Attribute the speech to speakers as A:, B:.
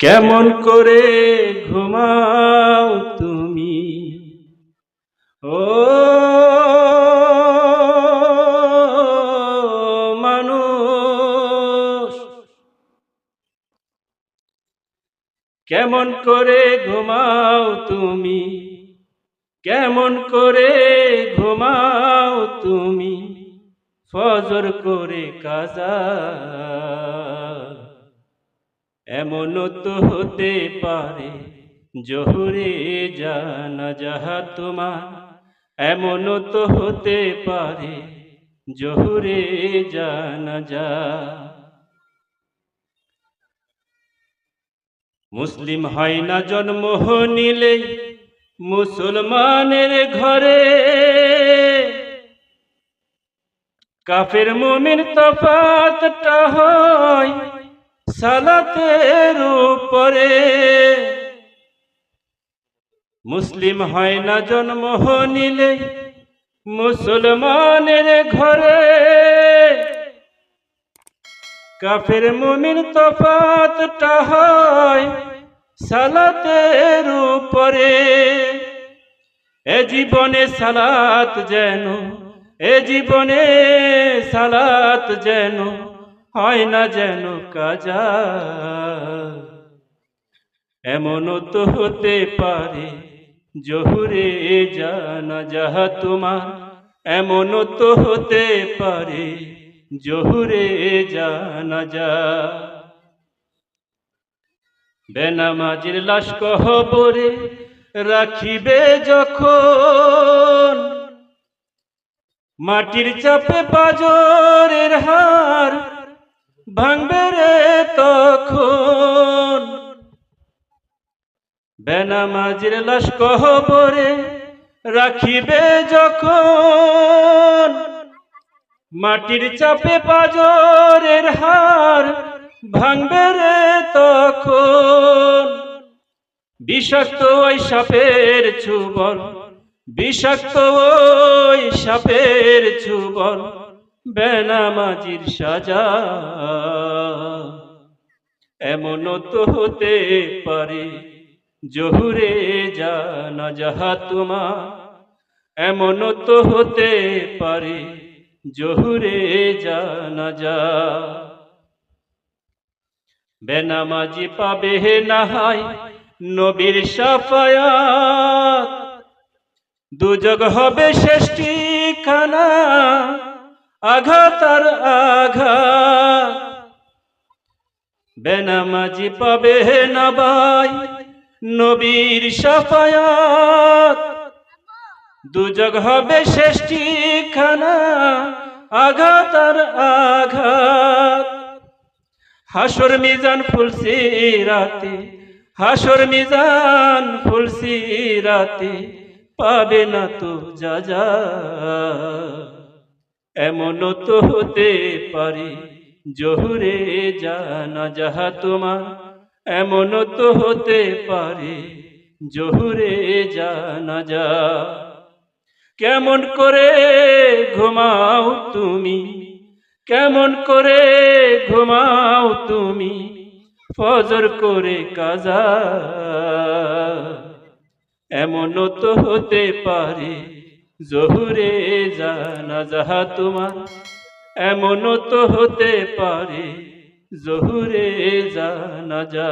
A: কেমন করে ঘুমাও তুমি? ও মানুষ, কেমন করে ঘুমাও তুমি? কেমন করে ঘুমাও তুমি? ফজর করে কাজা এমনও তো হতে পারে, জহুরে জানা যাহা তোমার। এমনও তো হতে পারে, জহুরে জানা যা। মুসলিম হয় না জন্ম নিলে মুসলমানের ঘরে। কাফের মুমিন তফাতটা হয় সালাতের উপরে। মুসলিম হয় না জন্ম নিলে মুসলমানের ঘরে। কাফের মুমিন তফাতটা হয় সালাতের উপরে। এ জীবনে সালাত যেন, এ জীবনে সালাত যেন হয় না যেন কাজা। এমনও তো হতে পারে, জহুরে জানা যাহা তোমার। এমনও তো হতে পারে, জহুরে জানা যা। বেনামাজির লাশ কহবরে রাখিবে যখন। মাটির চাপে পাজরের হার ভাঙবে রে তখন। বেনামাজির লাশ কহবরে রাখিবে যখন। মাটির চাপে পাজরের হার ভাঙবে রে তখন। বিষাক্ত ওই সাপের ছুবল বিষাক্ত ওই সাপের ছুবল বেনামাজির সাজা। এমনও তো হতে পারে, জহুরে জানা যাহা তোমার। এমনও তো হতে পারে, জহুরে জানা যা। বেনামাজি পাবে নাহাই নবীর সাফায়াত। দুজগ হবে শেষ্টি খানা আঘাত আর আঘাত। বেনামাজি পাবে না ভাই নবীর সাফায়াত। দুজগ হবে শেষ্টি খানা আঘাত আর আঘাত। হাসর মিজান ফুলসি রাতে হাসর মিজান ফুলসি রাতে পাবে না তো যা যা। এমনও তো হতে পারে, জহুরে জানা যাহা তোমার। এমন তো হতে পারে, জহুরে জানা যা। কেমন করে ঘুমাও তুমি, কেমন করে ঘুমাও তুমি, ফজর করে কাজা। এমন তো হতে পারে জহুরে জানা যাহা তোমার এমন তো হতে পারে জহুরে জানা যা